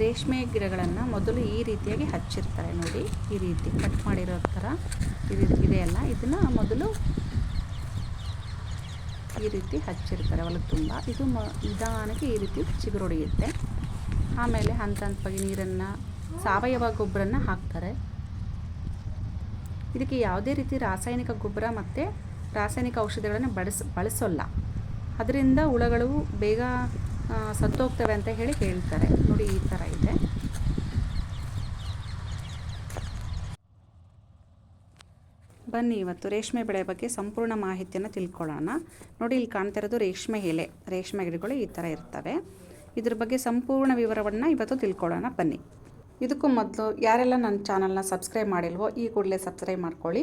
ರೇಷ್ಮೆ ಗಿಡಗಳನ್ನು ಮೊದಲು ಈ ರೀತಿಯಾಗಿ ಹಚ್ಚಿರ್ತಾರೆ ನೋಡಿ, ಈ ರೀತಿ ಕಟ್ ಮಾಡಿರೋ ಥರ ಇದು ಇದೆಯಲ್ಲ ಇದನ್ನು ಮೊದಲು ಈ ರೀತಿ ಹಚ್ಚಿರ್ತಾರೆ ಹೊಲದ ತುಂಬ ಇದು ಮ, ನಿಧಾನಕ್ಕೆ ಈ ರೀತಿ ಚಿಗುರೊಡೆಯುತ್ತೆ. ಆಮೇಲೆ ಹಂತ ಹಂತವಾಗಿ ನೀರನ್ನು, ಸಾವಯವ ಗೊಬ್ಬರನ ಹಾಕ್ತಾರೆ. ಇದಕ್ಕೆ ಯಾವುದೇ ರೀತಿ ರಾಸಾಯನಿಕ ಗೊಬ್ಬರ ಮತ್ತು ರಾಸಾಯನಿಕ ಔಷಧಿಗಳನ್ನು ಬಳಸ, ಬಳಸೋಲ್ಲ. ಅದರಿಂದ ಹುಳಗಳು ಬೇಗ ಸತ್ತೋಗ್ತವೆ ಅಂತ ಹೇಳಿ ಹೇಳ್ತಾರೆ ನೋಡಿ ಈ ಥರ ಇದೆ. ಬನ್ನಿ ಇವತ್ತು ರೇಷ್ಮೆ ಬೆಳೆ ಬಗ್ಗೆ ಸಂಪೂರ್ಣ ಮಾಹಿತಿಯನ್ನು ತಿಳ್ಕೊಳ್ಳೋಣ. ನೋಡಿ ಇಲ್ಲಿ ಕಾಣ್ತಾ ಇರೋದು ರೇಷ್ಮೆ ಎಲೆ. ರೇಷ್ಮೆ ಗಿಡಗಳು ಈ ಥರ ಇರ್ತವೆ. ಇದ್ರ ಬಗ್ಗೆ ಸಂಪೂರ್ಣ ವಿವರವನ್ನು ಇವತ್ತು ತಿಳ್ಕೊಳ್ಳೋಣ. ಬನ್ನಿ. ಇದಕ್ಕೂ ಮೊದಲು ಯಾರೆಲ್ಲ ನನ್ನ ಚಾನಲ್ನ ಸಬ್ಸ್ಕ್ರೈಬ್ ಮಾಡಿಲ್ವೋ ಈ ಕೂಡಲೇ ಸಬ್ಸ್ಕ್ರೈಬ್ ಮಾಡ್ಕೊಳ್ಳಿ.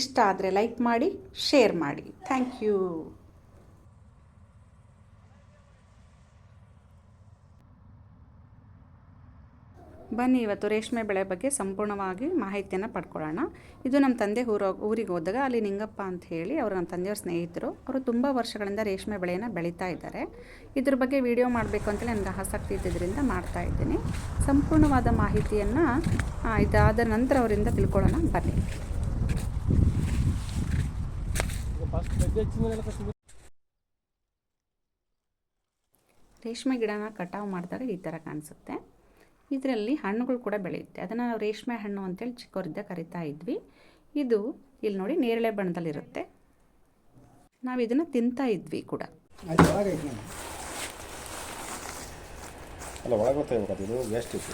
ಇಷ್ಟ ಆದರೆ ಲೈಕ್ ಮಾಡಿ, ಶೇರ್ ಮಾಡಿ. Thank you. ಬನ್ನಿ, ಇವತ್ತು ರೇಷ್ಮೆ ಬೆಳೆ ಬಗ್ಗೆ ಸಂಪೂರ್ಣವಾಗಿ ಮಾಹಿತಿಯನ್ನು ಪಡ್ಕೊಳ್ಳೋಣ. ಇದು ನಮ್ಮ ತಂದೆ ಊರ, ಊರಿಗೆ ಹೋದಾಗ ಅಲ್ಲಿ ನಿಂಗಪ್ಪ ಅಂತ ಹೇಳಿ ಅವರು ನಮ್ಮ ತಂದೆಯವ್ರ ಸ್ನೇಹಿತರು. ಅವರು ತುಂಬ ವರ್ಷಗಳಿಂದ ರೇಷ್ಮೆ ಬೆಳೆಯನ್ನು ಬೆಳೀತಾ ಇದ್ದಾರೆ. ಇದ್ರ ಬಗ್ಗೆ ವಿಡಿಯೋ ಮಾಡಬೇಕು ಅಂತೇಳಿ ನನಗೆ ಆಸಕ್ತಿ ಇದ್ದಿದ್ದರಿಂದ ಮಾಡ್ತಾ ಇದ್ದೀನಿ. ಸಂಪೂರ್ಣವಾದ ಮಾಹಿತಿಯನ್ನು ಇದಾದ ನಂತರ ಅವರಿಂದ ತಿಳ್ಕೊಳ್ಳೋಣ. ಬನ್ನಿ. ರೇಷ್ಮೆ ಗಿಡನ ಕಟಾವು ಮಾಡಿದಾಗ ಈ ಥರ ಕಾಣಿಸುತ್ತೆ. ಇದರಲ್ಲಿ ಹಣ್ಣುಗಳು ಕೂಡ ಬೆಳೆಯುತ್ತೆ. ಅದನ್ನು ನಾವು ರೇಷ್ಮೆ ಹಣ್ಣು ಅಂತೇಳಿ ಚಿಕ್ಕವರಿದ್ದ ಕರಿತಾ ಇದ್ವಿ. ಇದು ಇಲ್ಲಿ ನೋಡಿ ನೇರಳೆ ಬಣ್ಣದಲ್ಲಿರುತ್ತೆ. ನಾವು ಇದನ್ನು ತಿಂತಾ ಇದ್ವಿ ಕೂಡ.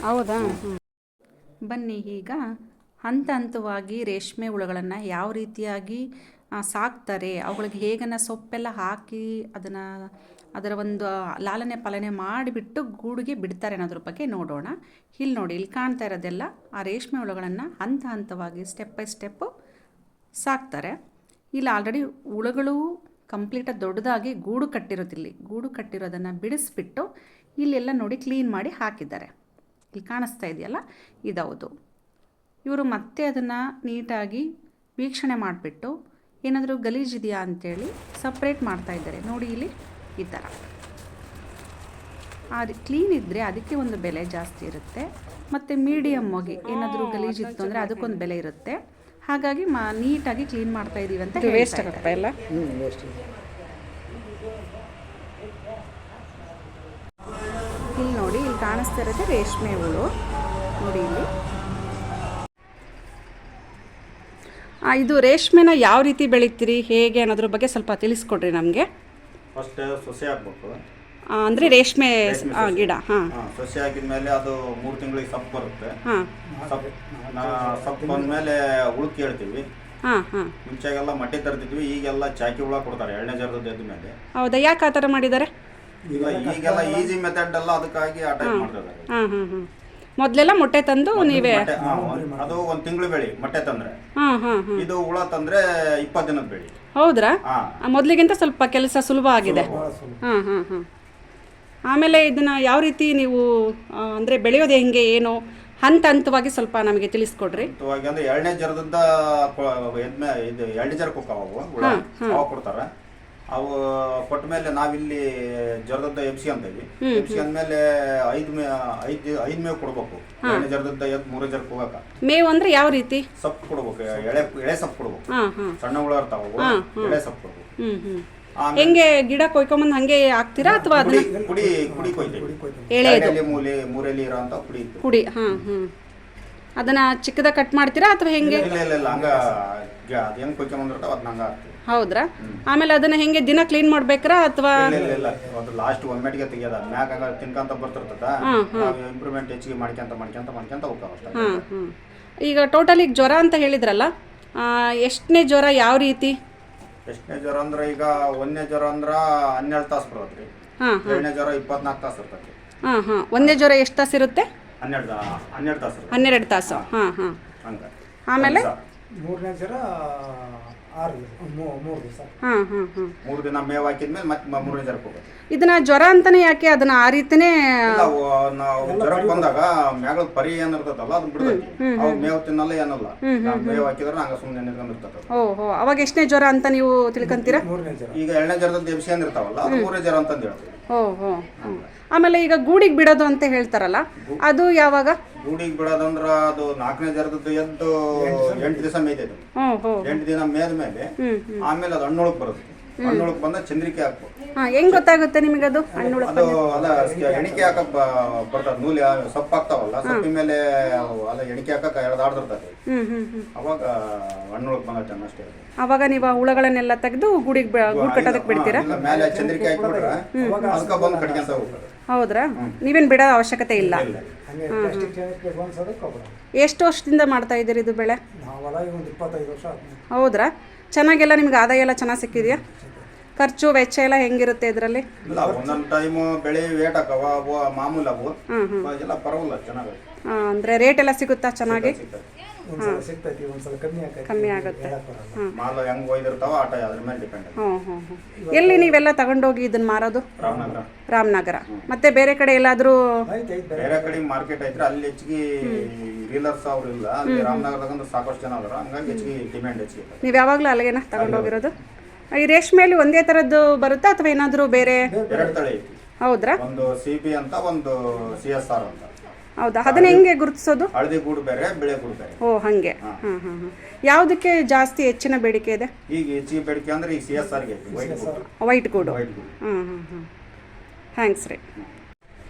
ಹೌದಾ? ಬನ್ನಿ ಈಗ ಹಂತ ಹಂತವಾಗಿ ರೇಷ್ಮೆ ಹುಳುಗಳನ್ನು ಯಾವ ರೀತಿಯಾಗಿ ಸಾಕ್ತಾರೆ. ಅವುಗಳಿಗೆ ಹೇಗನ್ನ ಸೊಪ್ಪೆಲ್ಲ ಹಾಕಿ ಅದನ್ನು ಅದರ ಒಂದು ಲಾಲನೆ ಪಾಲನೆ ಮಾಡಿಬಿಟ್ಟು ಗೂಡಿಗೆ ಬಿಡ್ತಾರೆ ಅನ್ನೋದ್ರ ಬಗ್ಗೆ ನೋಡೋಣ. ಇಲ್ಲಿ ನೋಡಿ, ಇಲ್ಲಿ ಕಾಣ್ತಾ ಇರೋದೆಲ್ಲ ಆ ರೇಷ್ಮೆ ಹುಳುಗಳನ್ನು ಹಂತ ಹಂತವಾಗಿ ಸ್ಟೆಪ್ ಬೈ ಸ್ಟೆಪ್ಪು ಸಾಕ್ತಾರೆ. ಇಲ್ಲಿ ಆಲ್ರೆಡಿ ಹುಳುಗಳು ಕಂಪ್ಲೀಟಾಗಿ ದೊಡ್ಡದಾಗಿ ಗೂಡು ಕಟ್ಟಿರೋದಿಲ್ಲಿ ಗೂಡು ಕಟ್ಟಿರೋದನ್ನು ಬಿಡಿಸ್ಬಿಟ್ಟು ಇಲ್ಲೆಲ್ಲ ನೋಡಿ ಕ್ಲೀನ್ ಮಾಡಿ ಹಾಕಿದ್ದಾರೆ. ಇಲ್ಲಿ ಕಾಣಿಸ್ತಾ ಇದೆಯಲ್ಲ? ಇದೌದು. ಇವರು ಮತ್ತೆ ಅದನ್ನು ನೀಟಾಗಿ ವೀಕ್ಷಣೆ ಮಾಡಿಬಿಟ್ಟು ಏನಾದರೂ ಗಲೀಜಿದೆಯಾ ಅಂತೇಳಿ ಸಪ್ರೇಟ್ ಮಾಡ್ತಾ ಇದ್ದಾರೆ. ನೋಡಿ ಇಲ್ಲಿ ಈ ಥರ. ಅದು ಕ್ಲೀನ್ ಇದ್ದರೆ ಅದಕ್ಕೆ ಒಂದು ಬೆಲೆ ಜಾಸ್ತಿ ಇರುತ್ತೆ. ಮತ್ತು ಮೀಡಿಯಮ್ ಆಗಿ ಏನಾದರೂ ಗಲೀಜಿತ್ತು ಅಂದರೆ ಅದಕ್ಕೊಂದು ಬೆಲೆ ಇರುತ್ತೆ. ಹಾಗಾಗಿ ಮಾ ನೀಟಾಗಿ ಕ್ಲೀನ್ ಮಾಡ್ತಾ ಇದ್ದೀವಿ ಅಂತ ವೇಸ್ಟ್ ಆಗುತ್ತೆ ಎಲ್ಲ ಇಲ್ಲಿ ನೋಡಿ ಇಲ್ಲಿ ಕಾಣಿಸ್ತಾ ಇರೋದೇ ರೇಷ್ಮೆ ಹುಳು. ನೋಡಿ ಇಲ್ಲಿ ಆ, ಇದು ರೇಷ್ಮೆನ ಯಾವ ರೀತಿ ಬೆಳಿತೀರಿ ಹೇಗೆ ಅನ್ನೋದ್ರ ಬಗ್ಗೆ ಸ್ವಲ್ಪ ತಿಳಿಸ್ಕೊಡ್ರಿ ನಮಗೆ. ಫಸ್ಟ್ ಸೊಸೆ ಹಾಕ್ಬೇಕು ಅಂದರೆ ರೇಷ್ಮೆ ಆ, ಗಿಡ ಹಾಂ. ಹಾಂ ಹಾಕಿದ ಮೇಲೆ ಅದು ಮೂರು ತಿಂಗಳಿಗೆ ಸೊಪ್ಪು ಬರುತ್ತೆ. ಹಾಂ. ನಾ ಸೊಪ್ಪು ಬಂದ್ಮೇಲೆ ಉಳುಕ್ ಹೇಳ್ತೀವಿ. ಹಾಂ ಹಾಂ. ಮುಂಚೆಗೆಲ್ಲ ಮಟ್ಟಿ ತರ್ತಿದ್ವಿ ಈಗೆಲ್ಲ ಚಾಕಿ ಹುಳ ಕೊಡ್ತಾರೆ ಎರಡನೇ ಜರದ ಎದ್ದ ಮೇಲೆ. ಹೌದಾ ಯಾಕೆ ಆ ಥರ ಮಾಡಿದ್ದಾರೆ? ಈಗ ಈಗೆಲ್ಲ ಈಸಿ ಮೆಥಡ್ ಎಲ್ಲ ಅದಕ್ಕಾಗಿ ಆ ಟೈಪ್ ಮಾಡ್ತಾರೆ ಹಾಂ ಹಾಂ ಹಾಂ. ಮೊದಲೆಲ್ಲ ಮೊಟ್ಟೆ ತಂದು ನೀವೇ ಮೊಟ್ಟೆ ಹಾ, ಒಂದ್- ಅದು ಒಂದು ತಿಂಗಳು ಬೆಳಿ ಮೊಟ್ಟೆ ತಂದ್ರೆ. ಹಾಂ ಹಾಂ ಹಾಂ. ಇದು ಹುಳ ತಂದ್ರೆ ಇಪ್ಪತ್ತು ದಿನದ ಬೆಳಿ. ಹೌದ್ರಾ? ಮೊದ್ಲಿಗಿಂತ ಮೊದಲಿಗಿಂತ ಸ್ವಲ್ಪ ಕೆಲಸ ಸುಲಭ ಆಗಿದೆ. ಹಾಂ ಹಾಂ ಹಾಂ. ಆಮೇಲೆ ಇದನ್ನು ಯಾವ ರೀತಿ ನೀವು ಅಂದರೆ ಬೆಳೆಯೋದು ಹೆಂಗೆ ಏನು? ಹಂತ ಹಂತವಾಗಿ ಸ್ವಲ್ಪ ನಮಗೆ ತಿಳಿಸ್ಕೊಡ್ರಿ. ಇವಾಗ ಅಂದ್ರೆ ಎರಡನೇ ಜರದಿಂದ ಎದ್ಮೆ ಇದು ಎರಡನೇ ಜರಕ್ಕೆ ಹೋಗ್ತಾವ ಅವು ಹುಳ. ಅವಾಗ ಕೊಡ್ತಾರ. ಅವು ಕೊಟ್ಟ ಮೇಲೆ ನಾವಿಲ್ಲಿ ಜರದದ್ದ ಎಬ್ಸಿ ಅಂತೀವಿ ಎಬ್ಸಿ ಅಂದ್ಮೇಲೆ ಐದ್ ಮೇ ಐದ್ ಐದ್ ಮೇವ್ ಕೊಡ್ಬೇಕು. ಎರಡನೇ ಜರದದ್ದ ಮೂರ ಜರ್ ಹೋಗಕ ಮೇವು ಅಂದ್ರೆ ಯಾವ ರೀತಿ? ಸೊಪ್ಪು ಕೊಡ್ಬೇಕು ಎಳೆ ಎಳೆ ಸೊಪ್ಪು ಕೊಡ್ಬೇಕು. ಸಣ್ಣ ಹುಳ ಇರ್ತಾವ ಎಳೆ ಸೊಪ್ಪು ಕೊಡ್ಬೇಕು. ಹೆಂಗೆ ಗಿಡ ಕೊಯ್ಕೊಂಬಂದು ಹಂಗೆ ಹಾಕ್ತೀರಾ ಅಥವಾ ಕುಡಿ ಅದನ್ನ? ಕುಡಿ ಕುಡಿ ಕೊಯ್ತೀವಿ. ಮೂಲೆ ಮೂರೆಲಿ ಇರೋ ಅಂತ ಕುಡಿ ಇತ್ತು. ಹಾ ಹಾಂ ಹ್ಞೂ ಅದನ್ನು ಚಿಕ್ಕದಾಗ ಕಟ್ ಮಾಡ್ತೀರಾ ಅಥವಾ ಹೆಂಗೆ? ಇಲ್ಲ ಇಲ್ಲ ಹಂಗ ಅದ್ ಹೆಂಗ್ ಕೊಯ್ಕೊಂಬಂದಿರ್ತಾವ ಹಾಕ್ತೀವಿ ಹೌದ್ರಾ? ಆಮೇಲೆ ಅದನ್ನು ಹೆಂಗೆ ದಿನ ಕ್ಲೀನ್ ಮಾಡ್ಬೇಕ್ರಾ ಅಥವಾ ಇಲ್ಲ ಅದು ಲಾಸ್ಟ್ ಒಮ್ಮೆಟಿಗೆ ತೆಗಿಯೋದ. ಮ್ಯಾಗ ಹಂಗ ತಿನ್ಕಂತ ಬರ್ತಿರ್ತದ. ಇಂಪ್ರೂವ್ಮೆಂಟ್ ಹೆಚ್ಚಿಗೆ ಮಾಡ್ಕೊಂತ ಮಾಡ್ಕೊಂತ ಮಾಡ್ಕೊಂತ ಹೋಗ್ತಾವ ಅಷ್ಟೇ. ಈಗ ಟೋಟಲಿ ಜ್ವರ ಅಂತ ಹೇಳಿದ್ರಲ್ಲ ಎಷ್ಟನೇ ಜ್ವರ ಯಾವ ರೀತಿ? ಎಷ್ಟನೇ ಜ್ವರ ಅಂದ್ರ ಈಗ ಒಂದನೇ ಜ್ವರ ಅಂದ್ರ ಹನ್ನೆರಡು ತಾಸು ಬರುತ್ತೆ ಹಾಂ ಎರಡನೇ ಜ್ವರ ಇಪ್ಪತ್ನಾಲ್ಕು ತಾಸು ಇರ್ತೈತಿ. ಹಾಂ ಹಾಂ. ಒಂದನೇ ಜ್ವರ ಎಷ್ಟು ತಾಸು ಇರುತ್ತೆ? ಹನ್ನೆರಡು ಹನ್ನೆರಡು ತಾಸು ಹನ್ನೆರಡು ತಾಸು. ಹಾಂ ಹಾಂ. ಆಮೇಲೆ? ಒಂದ್. ಮೂರನೇ ಆರು ದಿವಸ ಮೂರು ದಿವಸ. ಹಾಂ ಹಾಂ ಹಾಂ. ಮೂರ್ ದಿನ ಮೇವ್ ಹಾಕಿದ್ಮೇಲೆ ಮತ್ತೆ ಮೂರನೇ ಜ್ವರಕ್ಕೆ ಹೋಗುತ್ತೆ. ಇದನ್ನ ಜ್ವರ ಅಂತಾನೆ ಯಾಕೆ ಅದನ್ನ ಆ ರೀತಿನೇ ಇಲ್ಲ, ನಾವು ಜ್ವರಕ್ಕೆ ಬಂದಾಗ ಮ್ಯಾಗಳ ಪರಿ ಏನಿರ್ತದಲ್ಲ ಅದನ್ನ ಬಿಡ್ತೈತಿ ಅವ್ ಮೇವ್ ತಿನ್ನಲ್ಲ ಏನಲ್ಲ. ನಾವ್ ಮೇವ್ ಹಾಕಿದ್ರೆ ಹಂಗ ಸುಮ್ಮನೆ ನಿರ್ಗಂದಿರ್ತದ ಓ ಹೋ ಅವಾಗ ಎಷ್ಟನೇ ಜ್ವರ ಅಂತ ನೀವು ತಿಳ್ಕೊಂತೀರಾ? ಮೂರನೇ ಈಗ ಎರಡನೇ ಜ್ವರದ ದೇವಸಿ ಏನಿರ್ತಾವಲ್ಲ ಅದು ಮೂರನೇ ಜ್ವರ ಅಂತಂದು ಹೇಳ್ತೀವಿ. ಓ ಹೋ ಆಮೇಲೆ ಈಗ ಗೂಡಿಗೆ ಬಿಡೋದು ಅಂತ ಹೇಳ್ತಾರಲ್ಲ ಅದು ಯಾವಾಗ? ಗೂಡಿಗೆ ಬಿಡೋದಂದ್ರ ಅದು ನಾಲ್ಕನೇ ಜರದ್ದು ಎದ್ದು ಎಂಟು ದಿವಸ ಮೇಯ್ತೈತೆ. ಹ್ಞೂ ಹ್ಞೂ ಎಂಟು ದಿನ ಮೇದ್ಮೇಲೆ ಆಮೇಲೆ ಅದು ಹಣ್ಣೊಳಗೆ ಬರುತ್ತೆ. ಹಣ್ಣೊಳಗ್ ಬಂದ ಚಂದ್ರಿಕೆ ಹಾಕ್ಬೇಕು ಹಾಂ ಹೆಂಗ್ ಗೊತ್ತಾಗುತ್ತೆ ನಿಮಗದು ಅದು ಅದು ಅದ ಎಣಿಕೆ ಹಾಕಕ್ ಬರ್ತದ ನೂಲಿ ಸೊಪ್ಪು ಹಾಕ್ತಾವಲ್ಲ ಸೊಪ್ಪಿನ ಮೇಲೆ ಅವು ಅದ ಎಣಿಕೆ ಹಾಕಕ್ ಎಳ್ದಾಡ್ದಿರ್ತದೆ ಹ್ಞೂ ಹ್ಞೂ ಹ್ಞೂ ಅವಾಗ ಹಣ್ಣೊಳಗ್ ಅಷ್ಟೇ ಅದು. ಅವಾಗ ನೀವು ಆ ಹುಳಗಳನ್ನೆಲ್ಲ ತೆಗೆದು ಗೂಡಿಗೆ ಗೂಡು ಕಟ್ಟೋದಕ್ಕೆ ಬಿಡ್ತೀರಾ? ಇಲ್ಲ, ಮೇಲೆ ಚಂದ್ರಿಕೆ ಹಾಕ್ಬಿಟ್ರೆ ಅದಕ್ಕೆ ಬಂದು ಕಟ್ಕೊಂತ ಹೋಗ್ತದೆ ಹೌದ್ರಾ? ನೀವೇನು ಬಿಡೋ ಅವಶ್ಯಕತೆ ಇಲ್ಲ. ಇಲ್ಲ ಹಂಗೆ ಪ್ಲಾಸ್ಟಿಕ್ ಚೇಂಜ್ ಅನ್ಸೋದಕ್ಕೆ ಕೊಬ್ಬರ ಎಷ್ಟು ವರ್ಷದಿಂದ ಮಾಡ್ತಾ ಇದ್ದೀರಿ ಇದು ಬೆಳೆ? ನಾವೆಲ್ಲ ಈಗ ಒಂದು ಇಪ್ಪತ್ತೈದು ವರ್ಷ ಆದ್ಮೇಲೆ. ಹೌದ್ರಾ? ಚೆನ್ನಾಗೆಲ್ಲ ನಿಮ್ಗೆ ಆದಾಯ ಎಲ್ಲ ಚೆನ್ನಾಗಿ ಸಿಕ್ಕಿದೆಯಾ? ಖರ್ಚು ವೆಚ್ಚ ಎಲ್ಲ ಹೆಂಗಿರುತ್ತೆ ಇದರಲ್ಲಿ? ಇಲ್ಲ ಒಂದೊಂದು ಟೈಮ್ ಬೆಳೆ ವೇಟ್ ಹಾಕವ ಅವು ಮಾಮೂಲಿ ಅವು. ಎಲ್ಲ ಪರವಾಗಿಲ್ಲ ಚೆನ್ನಾಗಿ ಅಂದರೆ ರೇಟ್ ಎಲ್ಲ ಸಿಗುತ್ತಾ ಚೆನ್ನಾಗಿ? ಒಂದ್ಸಲ ಸಿಗ್ತೈತಿ ಒಂದ್ಸಲ ಕಮ್ಮಿ ಆಕೈತಿ ಕಮ್ಮಿ ಆಗುತ್ತೆ. ಮಾಲ್ ಹೆಂಗ್ ಒಯ್ದಿರ್ತಾವ ಆಟ ಅದ್ರ ಮೇಲೆ ಡಿಪೆಂಡ್ ಹ್ಞೂ ಹ್ಞೂ ಹ್ಞೂ ಎಲ್ಲಿ ನೀವೆಲ್ಲ ತಗೊಂಡೋಗಿ ಇದನ್ನ ಮಾರೋದು? ರಾಮನಗರ. ರಾಮನಗರ. ಮತ್ತೆ ಬೇರೆ ಕಡೆ ಎಲ್ಲಾದರೂ ಐತೆ ಐತೆ ಬೇರೆ ಬೇರೆ ಕಡೆ. ಮಾರ್ಕೆಟ್ ಐತ್ರಿ ಅಲ್ಲಿ ಹೆಚ್ಚಿಗೆ ರೀಲರ್ಸ್ ಅವ್ರು ಇಲ್ಲ ಅಲ್ಲಿ ರಾಮನಗರದಾಗ ಸಾಕಷ್ಟು ಜನ ಅದಾರ ಹಂಗಾಗಿ ಹೆಚ್ಚಿಗೆ ಡಿಮ್ಯಾಂಡ್ ಹೆಚ್ಚಿಗೆ ಐತೆ. ನೀವು ಯಾವಾಗಲೂ ಅಲ್ಲಿಗೆನ ತಗೊಂಡೋಗಿರೋದು? ಈ ರೇಷ್ಮೆಯಲ್ಲಿ ಒಂದೇ ಥರದ್ದು ಬರುತ್ತಾ ಅಥವಾ ಏನಾದರೂ ಬೇರೆ? ಎರಡು ತಳಿ ಐತಿ ಹೌದ್ರಾ? ಒಂದು ಸಿ ಬಿ ಅಂತ ಒಂದು ಸಿ ಎಸ್ ಆರ್ ಅಂತ. ಹೌದಾ? ಅದನ್ನ ಹೆಂಗೆ ಗುರುತಿಸೋದು? ಹಳದಿ ಗೂಡು ಬೇರೆ ಬಿಳೆ ಗೂಡು ಬೇರೆ. ಓ ಹಾಗೆ. ಹಾಂ. ಹಾಂ ಹಾಂ ಯಾವುದಕ್ಕೆ ಜಾಸ್ತಿ ಹೆಚ್ಚಿನ ಬೇಡಿಕೆ ಇದೆ? ಈಗ ಹೆಚ್ಚಿಗೆ ಬೇಡಿಕೆ ಅಂದ್ರೆ ಈಗ ಸಿ ಎಸ್ ಆರ್ಗೆ ವೈಟ್ ಗೂಡು. ವೈಟ್ ಗೂಡು. ಹ್ಞೂ ಹ್ಞೂ ಥ್ಯಾಂಕ್ಸ್ ರೀ.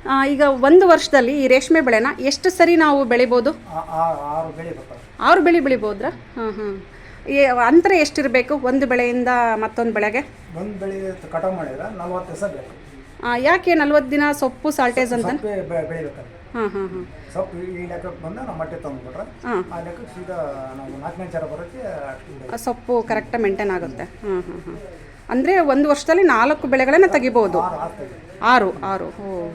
ಆ, ಈಗ ಒಂದು ವರ್ಷದಲ್ಲಿ ಈ ರೇಷ್ಮೆ ಬೆಳೆನ ಎಷ್ಟು ಸರಿ ನಾವು ಬೆಳಿಬೋದು? ಆ- ಆ- ಆರು ಬೆಳೆ ಬರ್ತಾವೆ. ಆರು ಬೆಳೆ ಬೆಳಿಬೋದ್ರಾ? ಹಾಂ ಹಾಂ ಈ ಅಂತರ ಎಷ್ಟಿರಬೇಕು ಒಂದು ಬೆಳೆಯಿಂದ ಮತ್ತೊಂದು ಬೆಳೆಗೆ? ಒಂದು ಬೆಳೆ ಕಟಾವು ಮಾಡಿದ್ರೆ ನಲ್ವತ್ತು ದಿವಸ ಬೇಕು. ಯಾಕೆ ನಲ್ವತ್ತು ದಿನ ಸೊಪ್ಪು ಸಾಲ್ಟೇಜ್ ಅಂತ? ಸೊಪ್ಪು ಬೆ- ಬೆಳಿಬೇಕಲ್ಲ ಹಾಂ ಹಾಂ ಹಾಂ. ಸೊಪ್ಪು ಈ ಲೆಕ್ಕಕ್ಕೆ ಬಂದು ನಾವು ಮಟ್ಟೆ ತಂದ್ಬಿಟ್ರೆ ಹಾಂ. ಆ ಲೆಕ್ಕಕ್ಕೆ ಸೀದಾ ನಾವು ನಾಲ್ಕನೇ ಜರ ಬರೋಕ್ಕೆ ಅಷ್ಟು ಬೆಳೆ. ಆ ಸೊಪ್ಪು ಕರೆಕ್ಟಾಗಿ ಮೇಂಟೈನ್ ಆಗುತ್ತೆ. ಹಾಂ ಹಾಂ ಹಾಂ. ಅಂದರೆ ಒಂದು ವರ್ಷದಲ್ಲಿ ನಾಲ್ಕು ಬೆಳೆಗಳನ್ನ ತೆಗಿಬೋದು. ಆರು ಆಗ್ತದೆ ಆರು ಆರು. ಓ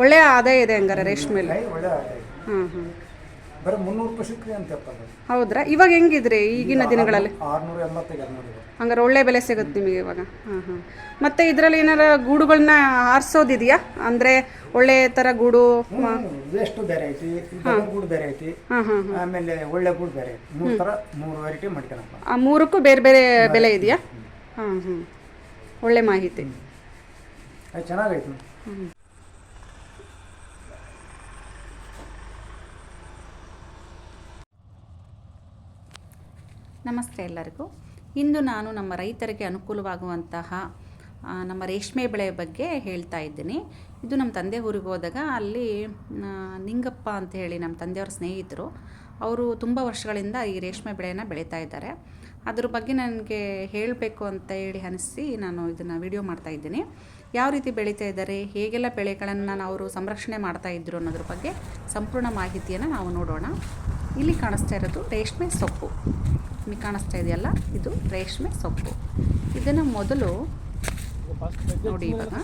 ಒಳ್ಳೆಯ ಆದಾಯ ಇದೆ ಹಂಗಾರೆ ರೇಷ್ಮೆ ಕೈ ಒಳ್ಳೆ. ಹಾಂ ಹಾಂ ಬರೀ ಮುನ್ನೂರು ರೂಪಾಯಿ ಸಿಕ್ಕಿ ಅಂತ ಹೇಳ್ತಾರೆ ಹೌದ್ರಾ? ಇವಾಗ ಹೆಂಗಿದ್ರಿ ಈಗಿನ ದಿನಗಳಲ್ಲಿ? ಆರ್ನೂರ ಎಂಬತ್ತೈದು ಎರಡುನೂರು ಹಂಗಾರೆ ಒಳ್ಳೆ ಬೆಲೆ ಸಿಗುತ್ತೆ ನಿಮಗೆ ಇವಾಗ. ಹಾಂ ಹಾಂ. ಮತ್ತು ಇದರಲ್ಲಿ ಏನಾರ ಗೂಡುಗಳನ್ನ ಆರಿಸೋದಿದೆಯಾ? ಅಂದರೆ ಒಳ್ಳೆ ಥರ ಗೂಡು ವೇಸ್ಟ್ ಬೇರೆ ಐತಿ? ಗೂಡು ಬೇರೆ ಐತಿ. ಹಾಂ ಹಾಂ ಆಮೇಲೆ ಒಳ್ಳೆ ಗೂಡು ಬೇರೆ ಐತಿ. ಮೂರು ಥರ ಮೂರು ವೆರೈಟಿ ಮಾಡ್ಕೊಳಪ್ಪ ಆ ಮೂರಕ್ಕೂ ಬೇರೆ ಬೇರೆ ಬೆಲೆ ಇದೆಯಾ? ಹಾಂ ಹಾಂ ಒಳ್ಳೆ ಮಾಹಿತಿ. ಅದು ಚೆನ್ನಾಗೈತಿ ನಮಸ್ತೆ ಎಲ್ಲರಿಗೂ. ಇಂದು ನಾನು ನಮ್ಮ ರೈತರಿಗೆ ಅನುಕೂಲವಾಗುವಂತಹ ನಮ್ಮ ರೇಷ್ಮೆ ಬೆಳೆ ಬಗ್ಗೆ ಹೇಳ್ತಾ ಇದ್ದೀನಿ. ಇದು ನಮ್ಮ ತಂದೆ ಊರಿಗೆ ಹೋದಾಗ ಅಲ್ಲಿ ನಿಂಗಪ್ಪ ಅಂತ ಹೇಳಿ ನಮ್ಮ ತಂದೆಯವರ ಸ್ನೇಹಿತರು, ಅವರು ತುಂಬ ವರ್ಷಗಳಿಂದ ಈ ರೇಷ್ಮೆ ಬೆಳೆಯನ್ನು ಬೆಳೀತಾ ಇದ್ದಾರೆ. ಅದ್ರ ಬಗ್ಗೆ ನನಗೆ ಹೇಳಬೇಕು ಅಂತ ಹೇಳಿ ಅನಿಸಿ ನಾನು ಇದನ್ನು ವಿಡಿಯೋ ಮಾಡ್ತಾ ಇದ್ದೀನಿ. ಯಾವ ರೀತಿ ಬೆಳೀತಾ ಇದ್ದಾರೆ, ಹೇಗೆಲ್ಲ ಬೆಳೆಗಳನ್ನು ಅವರು ಸಂರಕ್ಷಣೆ ಮಾಡ್ತಾ ಇದ್ರು ಅನ್ನೋದ್ರ ಬಗ್ಗೆ ಸಂಪೂರ್ಣ ಮಾಹಿತಿಯನ್ನು ನಾವು ನೋಡೋಣ. ಇಲ್ಲಿ ಕಾಣಿಸ್ತಾ ಇರೋದು ರೇಷ್ಮೆ ಸೊಪ್ಪು. ನಿಮಗೆ ಕಾಣಿಸ್ತಾ ಇದೆಯಲ್ಲ? ಇದು ರೇಷ್ಮೆ ಸೊಪ್ಪು. ಇದನ್ನು ಮೊದಲು ನೋಡಿ ಇವಾಗ.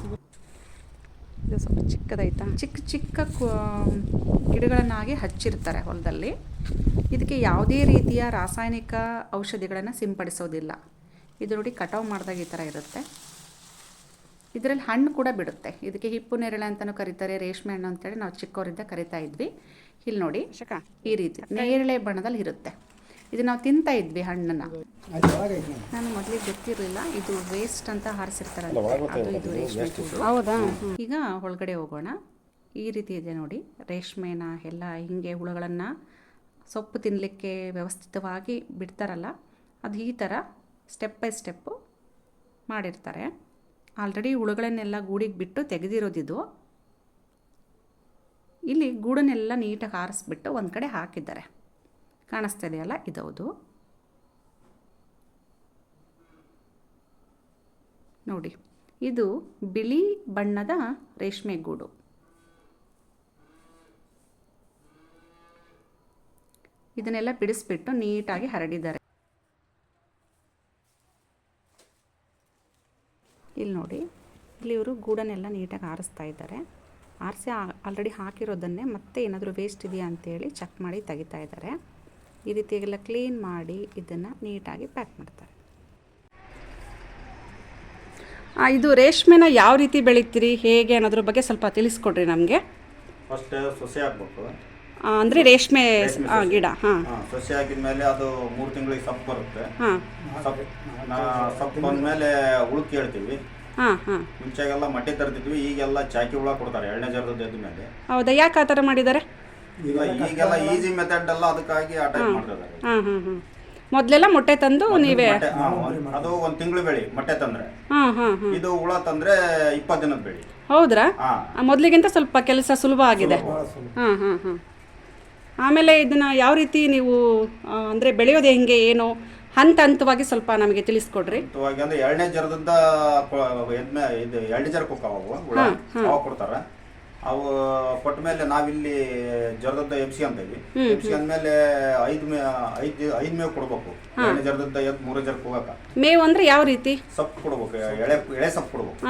ಇದು ಸ್ವಲ್ಪ ಚಿಕ್ಕದಾಯ್ತಾ? ಚಿಕ್ಕ ಚಿಕ್ಕ ಗಿಡಗಳನ್ನಾಗಿ ಹಚ್ಚಿರ್ತಾರೆ ಹೊಲದಲ್ಲಿ. ಇದಕ್ಕೆ ಯಾವುದೇ ರೀತಿಯ ರಾಸಾಯನಿಕ ಔಷಧಿಗಳನ್ನು ಸಿಂಪಡಿಸೋದಿಲ್ಲ. ಇದು ನೋಡಿ ಕಟಾವು ಮಾಡಿದಾಗ ಈ ಥರ ಇರುತ್ತೆ. ಇದರಲ್ಲಿ ಹಣ್ಣು ಕೂಡ ಬಿಡುತ್ತೆ. ಇದಕ್ಕೆ ಹಿಪ್ಪು ನೇರಳೆ ಅಂತಲೂ ಕರೀತಾರೆ ರೇಷ್ಮೆ ಹಣ್ಣು ಅಂತೇಳಿ ನಾವು ಚಿಕ್ಕವರಿಂದ ಕರಿತಾ ಇದ್ವಿ. ಇಲ್ಲಿ ನೋಡಿ ಈ ರೀತಿ ನೇರಳೆ ಬಣ್ಣದಲ್ಲಿ ಇರುತ್ತೆ. ಇದು ನಾವು ತಿಂತಾ ಇದ್ವಿ ಹಣ್ಣನ್ನ. ನಾನು ಮೊದಲಿಗೆ ಗೊತ್ತಿರಲಿಲ್ಲ ಇದು ವೇಸ್ಟ್ ಅಂತ ಹಾರಿಸಿರ್ತಾರಲ್ಲ ಅದು ಇದು ರೇಷ್ಮೆ ಗೂಡು ಹೌದಾ? ಈಗ ಒಳಗಡೆ ಹೋಗೋಣ. ಈ ರೀತಿ ಇದೆ ನೋಡಿ ರೇಷ್ಮೆನ ಎಲ್ಲ ಹಿಂಗೆ ಹುಳುಗಳನ್ನು ಸೊಪ್ಪು ತಿನ್ನಲಿಕ್ಕೆ ವ್ಯವಸ್ಥಿತವಾಗಿ ಬಿಡ್ತಾರಲ್ಲ ಅದು ಈ ಥರ ಸ್ಟೆಪ್ ಬೈ ಸ್ಟೆಪ್ಪು ಮಾಡಿರ್ತಾರೆ. ಆಲ್ರೆಡಿ ಹುಳುಗಳನ್ನೆಲ್ಲ ಗೂಡಿಗೆ ಬಿಟ್ಟು ತೆಗೆದಿರೋದಿದು. ಇಲ್ಲಿ ಗೂಡನ್ನೆಲ್ಲ ನೀಟಾಗಿ ಆರಿಸ್ಬಿಟ್ಟು ಒಂದು ಕಡೆ ಹಾಕಿದ್ದಾರೆ. ಕಾಣಿಸ್ತಾ ಇದೆಯಲ್ಲ? ಇದೌದು. ನೋಡಿ, ಇದು ಬಿಳಿ ಬಣ್ಣದ ರೇಷ್ಮೆ ಗೂಡು. ಇದನ್ನೆಲ್ಲ ಬಿಡಿಸ್ಬಿಟ್ಟು ನೀಟಾಗಿ ಹರಡಿದ್ದಾರೆ. ಇಲ್ಲಿ ನೋಡಿ, ಇಲ್ಲಿ ಇವರು ಗೂಡನ್ನೆಲ್ಲ ನೀಟಾಗಿ ಆರಿಸ್ತಾ ಇದ್ದಾರೆ. ಆರಿಸಿ ಆಲ್ರೆಡಿ ಹಾಕಿರೋದನ್ನೇ ಮತ್ತೆ ಏನಾದರೂ ವೇಸ್ಟ್ ಇದೆಯಾ ಅಂತೇಳಿ ಚೆಕ್ ಮಾಡಿ ತೆಗಿತಾ ಇದ್ದಾರೆ. ಈ ರೀತಿಯಾಗೆಲ್ಲ ಕ್ಲೀನ್ ಮಾಡಿ ಇದನ್ನು ನೀಟಾಗಿ ಪ್ಯಾಕ್ ಮಾಡ್ತಾರೆ. ಇದು ರೇಷ್ಮೆನ ಯಾವ ರೀತಿ ಬೆಳಿತೀರಿ ಹೇಗೆ ಅನ್ನೋದ್ರ ಬಗ್ಗೆ ಸ್ವಲ್ಪ ತಿಳಿಸ್ಕೊಡ್ರಿ ನಮಗೆ. ಫಸ್ಟ್ ಸೊಸೆ ಹಾಕ್ಬೇಕು ಅಂದರೆ ರೇಷ್ಮೆ ಗಿಡ ಹಾಂ. ಸೊಸೆ ಆಗಿದ್ಮೇಲೆ ಅದು ಮೂರು ತಿಂಗಳಿಗೆ ಸೊಪ್ಪು ಬರುತ್ತೆ. ಸೊಪ್ಪು ಬಂದ ಬಂದ್ಮೇಲೆ ಉಳುಕ್ ಹೇಳ್ತೀವಿ. ಹಾಂ ಹಾಂ. ಮುಂಚೆಗೆಲ್ಲ ಮಟ್ಟೆ ತರ್ತಿದ್ವಿ ಈಗೆಲ್ಲ ಚಾಕಿ ಹುಳ ಕೊಡ್ತಾರೆ ಎರಡನೇ ಜರದ ಎದ್ದ ಮೇಲೆ ಹೌದಾ ಯಾಕೆ ಆ ಥರ ಮಾಡಿದ್ದಾರೆ? ಈಗ ಈಗೆಲ್ಲ ಈಜಿ ಮೆಥಡ್ ಎಲ್ಲ ಅದಕ್ಕಾಗಿ ಆ ಟೈಪ್ ಮಾಡ್ತಿದ್ದಾರೆ. ಹಾಂ ಹಾಂ ಹಾಂ ಮೊದಲೆಲ್ಲ ಮೊಟ್ಟೆ ತಂದು ನೀವೇ ಮೊಟ್ಟೆ- ಹಾ, ಅದು ಒಂದ್ ತಿಂಗಳು ಬೆಳಿ ಮೊಟ್ಟೆ ತಂದ್ರೆ. ಹಾಂ ಹಾಂ ಹಾಂ ಇದು ಹುಳ ತಂದ್ರೆ ಇಪ್ಪತ್ತು ದಿನದ ಬೆಳಿ. ಹೌದ್ರಾ? ಮೊದ್ಲಿಗಿಂತ ಆ, ಮೊದಲಿಗಿಂತ ಸ್ವಲ್ಪ ಕೆಲಸ ಸುಲಭ ಆಗಿದೆ. ಹಾಂ ಹಾಂ ಹಾಂ ಆಮೇಲೆ ಇದನ್ನು ಯಾವ ರೀತಿ ನೀವು ಅಂದ್ರೆ ಅಂದರೆ ಬೆಳೆಯೋದು ಹೆಂಗೆ ಏನು? ಹಂತ ಹಂತವಾಗಿ ಸ್ವಲ್ಪ ನಮಗೆ ತಿಳಿಸ್ಕೊಡ್ರಿ. ಇವಾಗ ಅಂದ್ರೆ ಎರಡನೇ ಜರದಿಂದ ಎದ್ಮೆ ಇದು ಎರಡನೇ ಜರಕ್ಕೆ ಹೋಗ್ತಾವ ಅವು ಹುಳ. ಅವಾಗ ಕೊಡ್ತಾರ. ಅವು ಕೊಟ್ಟ ಮೇಲೆ ನಾವಿಲ್ಲಿ ಜರದದ್ದ ಎಬ್ಸಿ ಅಂತೀವಿ ಎಬ್ಸಿ ಅಂದ್ಮೇಲೆ ಐದು ಮೇ ಐದು ಐದು ಮೇವು ಕೊಡ್ಬೇಕು. ಎಣ್ಣೆ ಜರದದ್ದ ಎದ್ ಮೂರ ಜರಕ್ಕೆ ಹೋಗಕ. ಮೇವು ಅಂದ್ರೆ ಯಾವ ರೀತಿ? ಸೊಪ್ಪು ಕೊಡ್ಬೇಕು ಎಳೆ ಎಳೆ ಸೊಪ್ಪು ಕೊಡ್ಬೇಕು.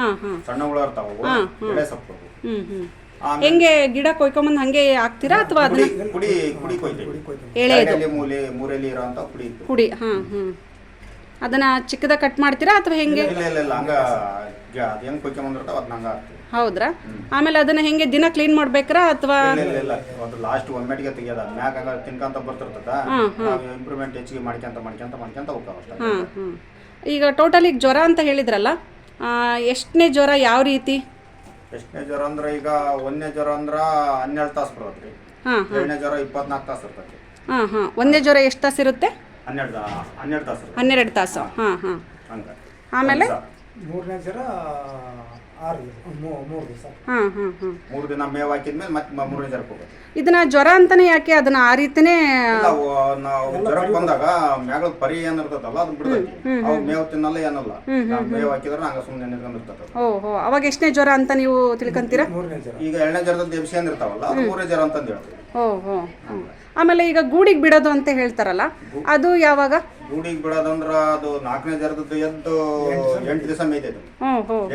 ಸಣ್ಣ ಹುಳ ಇರ್ತಾವ ಎಳೆ ಸೊಪ್ಪು ಕೊಡ್ಬೇಕು. ಹೆಂಗೆ ಗಿಡ ಕೊಯ್ಕೊಂಬಂದ್ ಹಂಗೆ ಹಾಕ್ತೀರಾ ಅಥವಾ ಅದನ್ನ? ಕುಡಿ ಕುಡಿ ಕೊಯ್ತೀವಿ. ಎಳೆ ಮೂಲೆ ಮೂರೆಲಿ ಇರೋ ಅಂತ ಕುಡಿ ಕುಡಿ ಹಾ ಹಾಂ. ಹ್ಞೂ ಅದನ್ನು ಚಿಕ್ಕದ ಕಟ್ ಮಾಡ್ತೀರಾ ಅಥವಾ ಹೆಂಗೆ? ಇಲ್ಲ ಇಲ್ಲ ಇಲ್ಲ ಹಂಗ ಅದ್ ಹೆಂಗ್ ಕೊಯ್ಕೊಂಬಂದಿರ್ತಾವ ಅದ್ ಹಂಗ ಹಾಕ್ತೀವಿ ಹೌದ್ರಾ? ಆಮೇಲೆ ಅದನ್ನ ಹೆಂಗೆ ದಿನ ಕ್ಲೀನ್ ಮಾಡ್ಬೇಕ್ರಾ ಅಥವಾ ಇಲ್ಲ ಇಲ್ಲ ಇಲ್ಲ ಅದು ಲಾಸ್ಟ್ ಒಮ್ಮೆಟಿಗೆ ತೆಗಿಯೋದ ಮ್ಯಾಗ ಹಂಗ ತಿನ್ಕಂತ ಬರ್ತಿರ್ತದ. ನಾವು ಇಂಪ್ರೂವ್ಮೆಂಟ್ ಹೆಚ್ಚಿಗೆ ಮಾಡ್ಕೊಂತ ಮಾಡ್ಕೊಂತ ಮಾಡ್ಕೊಂತ ಹೋಗ್ತಾವ ಅಷ್ಟೇ. ಹಾಂ ಹಾಂ. ಈಗ ಟೋಟಲಿ ಜ್ವರ ಅಂತ ಹೇಳಿದ್ರಲ್ಲ ಎಷ್ಟನೇ ಜ್ವರ ಯಾವ ರೀತಿ? ಎಷ್ಟನೇ ಜ್ವರ ಅಂದ್ರ ಈಗ ಒಂದನೇ ಜ್ವರ ಅಂದ್ರ ಹನ್ನೆರಡು ತಾಸು ಬರುತ್ತೆ ಹಾಂ ಎರಡನೇ ಜ್ವರ ಇಪ್ಪತ್ನಾಲ್ಕು ತಾಸು ಇರ್ತೈತಿ. ಹಾಂ ಹಾಂ. ಒಂದೇ ಜ್ವರ ಎಷ್ಟು ತಾಸು ಇರುತ್ತೆ? ಹನ್ನೆರಡು ಹನ್ನೆರಡು ತಾಸು ಹನ್ನೆರಡು ತಾಸು. ಹಾಂ. ಹಾಂ ಹಂಗ. ಆಮೇಲೆ? ಮೂರನೇ ಜರ ಆರು ಮೂರು ದಿವಸ. ಹಾಂ ಹಾಂ ಹಾಂ. ಮೂರು ದಿನ ಮೇವ್ ಹಾಕಿದ್ಮೇಲೆ ಮತ್ತೆ ಮೂರನೇ ಜ್ವರಕ್ಕೆ ಹೋಗುತ್ತೆ. ಇದನ್ನ ಜ್ವರ ಅಂತಾನೆ ಯಾಕೆ ಅದನ್ನ ಆ ರೀತಿನೇ ಇಲ್ಲ, ನಾವು ಜ್ವರಕ್ಕೆ ಬಂದಾಗ ಮ್ಯಾಗಳ ಪರಿ ಏನ್ ಇರ್ತದಲ್ಲ ಅದು ಬಿಡ್ತೈತಿ. ಅವು ಮೇವ್ ತಿನ್ನಲ್ಲ ಏನಲ್ಲ. ನಾವ್ ಮೇವ್ ಹಾಕಿದ್ರೆ ಹಂಗ ಸುಮ್ಮನೆ ನಿಂತ್ಕೊಂಡಿರ್ತದ ಓ ಹೋ ಅವಾಗ ಎಷ್ಟನೇ ಜ್ವರ ಅಂತ ನೀವು ತಿಳ್ಕೊಂತೀರಾ? ಮೂರನೇ ಈಗ ಎರಡನೇ ಜ್ವರದ ದೇವಸಿ ಏನ್ ಇರ್ತಾವಲ್ಲ ಅದು ಮೂರನೇ ಜ್ವರ ಅಂತಂದು ಹೇಳ್ತೀವಿ. ಓ ಹೋ ಆಮೇಲೆ ಈಗ ಗೂಡಿಗೆ ಬಿಡೋದು ಅಂತ ಹೇಳ್ತಾರಲ್ಲ ಅದು ಯಾವಾಗ? ಗೂಡಿಗೆ ಬಿಡೋದಂದ್ರ ಅದು ನಾಲ್ಕನೇ ಜರದ್ದು ಎದ್ದು ಎಂಟು ದಿವಸ ಮೇಯ್ತೈತೆ.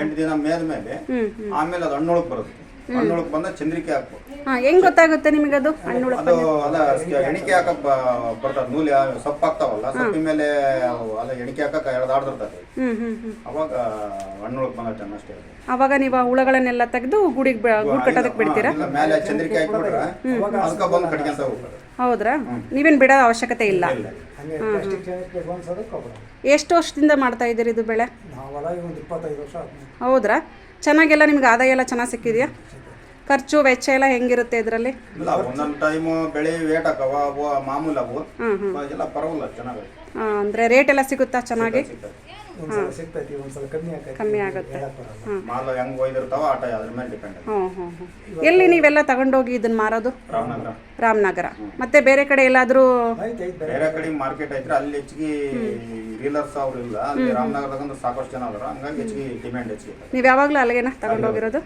ಎಂಟು ದಿನ ಮೇದ್ಮೇಲೆ ಹ್ಞೂ ಆಮೇಲೆ ಅದು ಹಣ್ಣೊಳಗೆ ಬರುತ್ತೆ. ಹಣ್ಣೊಳಗ್ ಬಂದ ಚಂದ್ರಿಕೆ ಹಾಕು. ಹಾಂ ಹೆಂಗ್ ಗೊತ್ತಾಗುತ್ತೆ ನಿಮಗೆ ಅದು ಹಣ್ಣುಳ ಅದು ಅದ ಎಣಿಕೆ ಹಾಕಕ್ ಬರ್ತದ ನೂಲಿ ಸೊಪ್ಪು ಹಾಕ್ತಾವಲ್ಲ ಸೊಪ್ಪಿನ ಮೇಲೆ ಅವು ಅದ ಎಣಿಕೆ ಹಾಕಕ್ ಎಳ್ದಾಡ್ದಿರ್ತದೆ ಹ್ಞೂ ಹ್ಞೂ ಹ್ಞೂ ಅವಾಗ ಹಣ್ಣೊಳಗ್ ಬಂದ ಅನ್ನಷ್ಟೇ ಅದು. ಅವಾಗ ನೀವು ಆ ಹುಳಗಳನ್ನೆಲ್ಲ ತೆಗೆದು ಗುಡಿಗೆ ಗೂಡು ಕಟ್ಟೋದಕ್ಕೆ ಬಿಡ್ತೀರಾ? ಇಲ್ಲ, ಮೇಲೆ ಚಂದ್ರಿಕೆ ಹಾಕಿಬಿಟ್ರೆ ಅದಕ್ಕ ಬಂದು ಕಟ್ಕೊಂತ ಹೋಗ್ತಾರೆ. ಹೌದ್ರಾ? ನೀವೇನು ಬಿಡೋ ಅವಶ್ಯಕತೆ ಇಲ್ಲ. ಎಷ್ಟು ವರ್ಷದಿಂದ ಮಾಡ್ತಾ ಇದ್ದೀರಿ ಇದು ಬೆಳೆ? ನಾವೆಲ್ಲ ಒಂದು ಇಪ್ಪತ್ತೈದು ವರ್ಷ ಹೌದ್ರಾ? ಚೆನ್ನಾಗೆಲ್ಲ ನಿಮ್ಗೆ ಆದಾಯ ಎಲ್ಲ ಚೆನ್ನಾಗಿ ಸಿಕ್ಕಿದೆಯಾ? ಖರ್ಚು ವೆಚ್ಚ ಎಲ್ಲ ಹೆಂಗಿರುತ್ತೆ ಇದರಲ್ಲಿ? ಇಲ್ಲ ಒಂದೊಂದು ಟೈಮು ಬೆಳೆ ವೇಟ್ ಹಾಕವ ಅವು ಮಾಮೂಲಿ ಅವು. ಹ್ಮ್, ಎಲ್ಲ ಪರವಾಗಿಲ್ಲ ಚೆನ್ನಾಗಿ ಅಂದರೆ ರೇಟ್ ಎಲ್ಲ ಸಿಗುತ್ತಾ ಚೆನ್ನಾಗಿ? ಒಂದ್ಸಲ ಸಿಗ್ತೈತಿ ಒಂದ್ಸಲ ಕಮ್ಮಿ ಕಮ್ಮಿ ಆಗುತ್ತೆ. ಮಾಲು ಹೆಂಗ್ ಒಯ್ದಿರ್ತಾವ ಆಟ ಅದ್ರ ಮೇಲೆ ಡಿಪೆಂಡ್ ಹ್ಞೂ ಹ್ಞೂ ಹ್ಞೂ ಎಲ್ಲಿ ನೀವೆಲ್ಲ ತಗೊಂಡೋಗಿ ಇದನ್ನ ಮಾರೋದು? ರಾಮನಗರ. ರಾಮನಗರ. ಮತ್ತೆ ಬೇರೆ ಕಡೆ ಎಲ್ಲಾದರೂ ಐತೆ ಐತೆ ಬೇರೆ ಕಡೆ. ಮಾರ್ಕೆಟ್ ಐತ್ರಿ ಅಲ್ಲಿ ಹೆಚ್ಚಿಗೆ ರೀಲರ್ಸ್ ಅವ್ರು ಇಲ್ಲ. ಅಲ್ಲಿ ರಾಮನಗರದಾಗ ಸಾಕಷ್ಟು ಜನ ಅದಾರ. ಹಂಗಾಗಿ ಹೆಚ್ಚಿಗೆ ಡಿಮ್ಯಾಂಡ್ ಹೆಚ್ಚಿಗೆ. ನೀವು ಯಾವಾಗಲೂ ಅಲ್ಲಿಗೆನ ತಗೊಂಡೋಗಿರೋದು?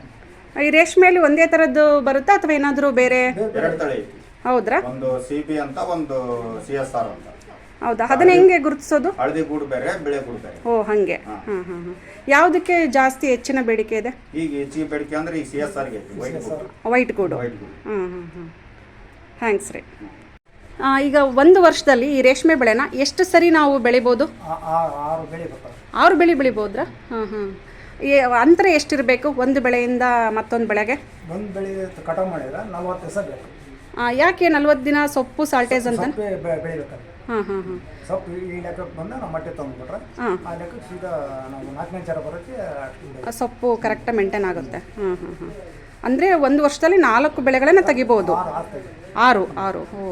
ಈ ರೇಷ್ಮೆಯಲ್ಲಿ ಒಂದೇ ತರದ್ದು ಬರುತ್ತಾ ಅಥವಾ ಏನಾದರೂ ಬೇರೆ? ಎರಡು ತಳಿ ಐತಿ. ಹೌದ್ರಾ? ಒಂದು ಸಿ ಪಿ ಅಂತ ಒಂದು ಸಿ ಎಸ್ ಆರ್ ಅಂತ. ಹೌದಾ? ಅದನ್ನ ಹೆಂಗೆ ಗುರುತಿಸೋದು? ಹಳದಿ ಗೂಡು ಬೇರೆ ಬಿಳೆ ಗೂಡು ಬೇರೆ. ಓ ಹಾಗೆ. ಹಾಂ. ಹಾಂ ಹಾಂ ಯಾವುದಕ್ಕೆ ಜಾಸ್ತಿ ಹೆಚ್ಚಿನ ಬೇಡಿಕೆ ಇದೆ? ಈಗ ಹೆಚ್ಚಿನ ಬೇಡಿಕೆ ಅಂದ್ರೆ ಈ ಸಿ ಎಸ್ ಆರ್ಗೆ ಐತಿ ವೈಟ್ ಗೂಡು. ವೈಟ್ ಗೂಡು. ವೈಟ್ ಗೂಡು. ಥ್ಯಾಂಕ್ಸ್ ರೀ. ಆ, ಈಗ ಒಂದು ವರ್ಷದಲ್ಲಿ ಈ ರೇಷ್ಮೆ ಬೆಳೆನ ಎಷ್ಟು ಸರಿ ನಾವು ಬೆಳಿಬೋದು? ಆ- ಆ- ಆರು ಬೆಳಿ ಬರ್ತಾವೆ ಆರು ಬೆಳೆ ಬೆಳಿಬೋದ್ರಾ? ಹಾಂ ಹಾಂ ಅಂತರ ಎಷ್ಟಿರಬೇಕು? ಒಂದು ಬೆಳೆಯಿಂದ ಮತ್ತೊಂದು ಬೆಳೆಗೆ? ಒಂದು ಬೆಳೆ ಕಟಾವು ಮಾಡಿದ್ರೆ ನಲ್ವತ್ತು ದಿವಸ ಬೇಕು. ಯಾಕೆ ನಲ್ವತ್ತು ದಿನ ಸೊಪ್ಪು ಸಾಲ್ಟೇಜ್ ಅಂತ ಬೆಳಿಬೇಕಲ್ಲ ಹಾಂ ಹಾಂ ಹಾಂ. ಸೊಪ್ಪು ಈ ಲೆಕ್ಕಕ್ಕೆ ಬಂದು ನಾವು ಮಟ್ಟೆ ತೊಗೊಂಡ್ಬಿಟ್ರೆ ಆ ಲೆಕ್ಕಕ್ಕೆ ಸೀದಾ ನಾವು ನಾಲ್ಕನೇ ಚಾರ ಆ ಸೊಪ್ಪು ಕರೆಕ್ಟಾಗಿ ಮೇಂಟೈನ್ ಆಗುತ್ತೆ. ಹಾಂ ಹಾಂ ಹಾಂ. ಅಂದರೆ ಒಂದು ವರ್ಷದಲ್ಲಿ ನಾಲ್ಕು ಬೆಳೆಗಳನ್ನು ತೆಗಿಬೋದು. ಆರು ಆರು ಓ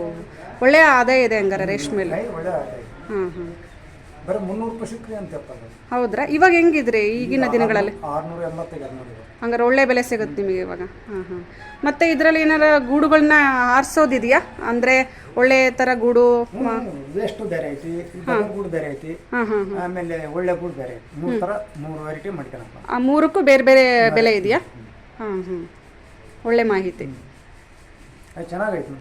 ಒಳ್ಳೆಯ ಆದಾಯ ಇದೆ ಹಂಗಾರೆ ರೇಷ್ಮೆ ಕೈ ಒಳ್ಳೆ ಆಗ್ತದೆ ಹಾಂ ಹಾಂ ಬರೀ ಮುನ್ನೂರು ರೂಪಾಯಿ ಸಿಕ್ಕರಿ ಅಂತ ಹೇಳ್ತಾರೆ. ಹೌದ್ರಾ? ಇವಾಗ ಹೆಂಗಿದ್ರಿ ಈಗಿನ ದಿನಗಳಲ್ಲಿ? ಆರುನೂರ ಎಂಬತ್ತೈದು ಎರಡುನೂರು ಹಂಗಾರೆ ಒಳ್ಳೆ ಬೆಲೆ ಸಿಗುತ್ತೆ ನಿಮಗೆ ಇವಾಗ. ಹಾಂ ಹಾಂ ಮತ್ತು ಇದರಲ್ಲಿ ಏನಾರ ಗೂಡುಗಳನ್ನ ಆರಿಸೋದಿದೆಯಾ? ಅಂದರೆ ಒಳ್ಳೆ ಥರ ಗೂಡು ವೇಸ್ಟ್ ಬೇರೆ ಐತಿ ಗೂಡು ಬೇರೆ ಐತಿ. ಹಾಂ ಹಾಂ ಆಮೇಲೆ ಒಳ್ಳೆ ಗೂಡು ಬೇರೆ ಐತಿ. ಮೂರು ಥರ ಮೂರು ವೆರೈಟಿ ಮಾಡ್ಕೊಳಪ್ಪ. ಆ ಮೂರಕ್ಕೂ ಬೇರೆ ಬೇರೆ ಬೆಲೆ ಇದೆಯಾ? ಹಾಂ ಹಾಂ ಒಳ್ಳೆ ಮಾಹಿತಿ. ಅದು ಚೆನ್ನಾಗೈತಿ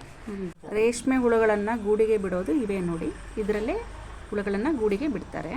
ರೇಷ್ಮೆ ಹುಳುಗಳನ್ನು ಗೂಡಿಗೆ ಬಿಡೋದು ಇವೆ ನೋಡಿ. ಇದರಲ್ಲೇ ಹುಳುಗಳನ್ನು ಗೂಡಿಗೆ ಬಿಡ್ತಾರೆ.